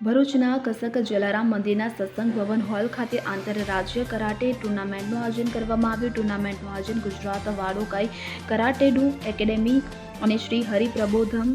ભરૂચના કસક જલારામ મંદિરના સત્સંગ ભવન હોલ ખાતે આંતરરાજ્ય કરાટે ટુર્નામેન્ટનું આયોજન કરવામાં આવ્યું. ટુર્નામેન્ટનું આયોજન ગુજરાત વાડોકાઈ કરાટેડુ એકેડેમી અને શ્રી હરિપ્રબોધમ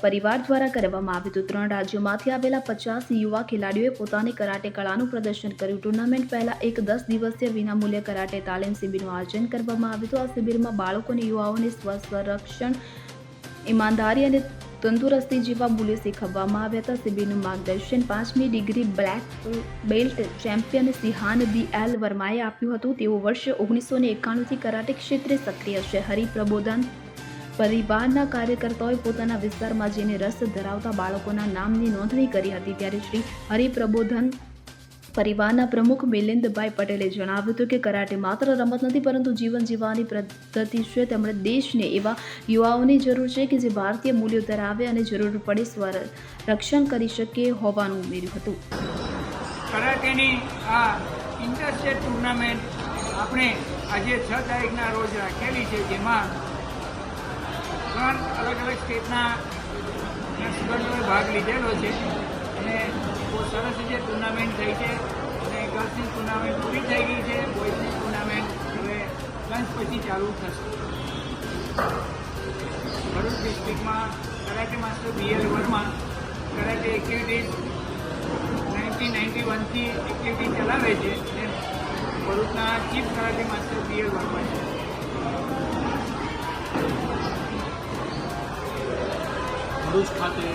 પરિવાર દ્વારા કરવામાં આવ્યું હતું. ત્રણ રાજ્યોમાંથી આવેલા પચાસ યુવા ખેલાડીઓએ પોતાની કરાટે કળાનું પ્રદર્શન કર્યું. ટુર્નામેન્ટ પહેલા એક દસ દિવસીય વિનામૂલ્ય કરાટે તાલીમ શિબિરનું આયોજન કરવામાં આવ્યું હતું. આ શિબિરમાં બાળકો અને યુવાઓને સ્વસંરક્ષણ, ઈમાનદારી અને તંદુરસ્તી જેવા મૂલ્યો શીખવવામાં આવ્યા હતા. સિબીનું માર્ગદર્શન પાંચમી degree black belt champion સિહાન B L વર્માએ આપ્યું હતું. તેઓ વર્ષ ઓગણીસો ને એકાણુંથી કરાટે ક્ષેત્રે સક્રિય છે. હરિપ્રબોધન પરિવારના કાર્યકર્તાઓએ પોતાના વિસ્તારમાં જેને રસ ધરાવતા બાળકોના નામની નોંધણી કરી હતી. ત્યારે શ્રી હરિપ્રબોધન પરિવારના પ્રમુખ મિલિંદભાઈ પટેલે જણાવ્યું હતું કે કરાટે માત્ર રમત નથી, પરંતુ જીવન જીવવાની પદ્ધતિ છે. તેમણે દેશને એવા યુવાઓની જરૂર છે કે જે ભારતીય મૂલ્યો ધરાવે અને જરૂર પડે સ્વર રક્ષણ કરી શકે હોવાનું ઉમેર્યું હતું. કરાટેની આ ઇન્ટરસ્ટેટ ટુર્નામેન્ટ આપણે આજે છ તારીખના રોજ રાખેલી છે, જેમાં ત્રણ અલગ અલગ સ્ટેટના ભાગ લીધેલો છે. અને ટુર્નામેન્ટ થઈ છે અને ગર્લ્સની ટુર્નામેન્ટ પૂરી થઈ ગઈ છે. બોયઝની ટુર્નામેન્ટ હવે લંચ પછી ચાલુ થશે. Bharuch ડિસ્ટ્રિક્ટમાં karate master B L Verma karate activities nineteen ninety વનથી activity ચલાવે છે અને ભરૂચના chief karate master B L Verma છે. ભરૂચ ખાતે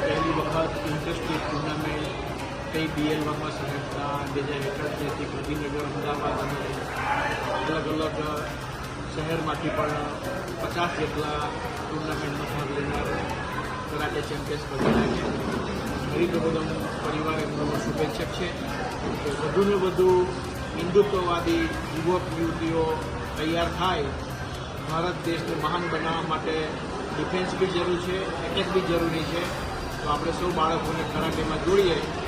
પહેલી વખત ઇન્ટરસ્ટેટ ટુર્નામેન્ટ કઈ બીએલ વર્મા સંસ્થા બે હજાર એકાસીથી ગાંધીનગર, અમદાવાદ અને અલગ અલગ શહેરમાંથી પણ પચાસ જેટલા ટુર્નામેન્ટમાં ભાગ લેનાર કરાટે ચેમ્પિયન્સ બનેલા છે. હરિપ્રબોધમ પરિવાર એમનો શુભેચ્છક છે. કે વધુને વધુ હિન્દુત્વવાદી યુવક, યુવતીઓ તૈયાર થાય. ભારત દેશને મહાન બનાવવા માટે ડિફેન્સ બી જરૂર છે એટેક બી જરૂરી છે. તો આપણે સૌ બાળકોને કરાટેમાં જોડીએ.